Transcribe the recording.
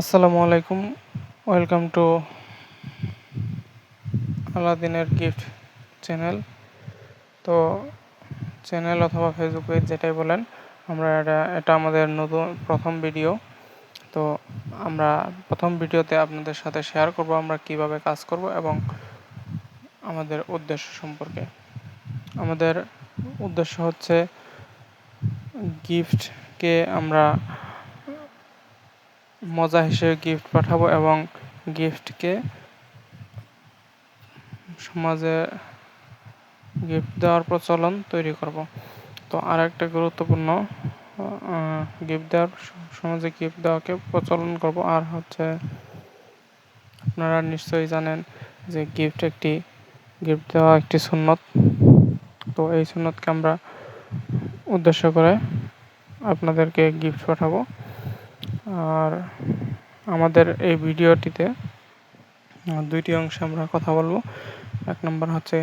আসসালামু আলাইকুম। Welcome to আলাদিনের গিফট চ্যানেল তো চ্যানেল অথবা ফেসবুক পেজ যেটাই বলেন, আমরা এটা এটা আমাদের নতুন, প্রথম ভিডিও তো আমরা প্রথম ভিডিওতে আপনাদের সাথে শেয়ার করব, আমরা কীভাবে কাজ করব এবং আমাদের উদ্দেশ্য সম্পর্কে। আমাদের উদ্দেশ্য হচ্ছে গিফটকে আমরা মজা হিসেবে গিফট পাঠাবো এবং গিফটকে সমাজে গিফট দেওয়ার প্রচলন তৈরি করব। তো আর একটা গুরুত্বপূর্ণ গিফট দেওয়ার সমাজে গিফট দেওয়াকে প্রচলন করব আর হচ্ছে আপনারা নিশ্চয়ই জানেন যে গিফট একটি গিফট দেওয়া একটি সুন্নত। তো এই সুন্নতকে আমরা উদ্দেশ্য করে আপনাদেরকে গিফট পাঠাবো। আর আমাদের এই ভিডিওটিতে দুইটি অংশে আমরা কথা বলব। এক নম্বর হচ্ছে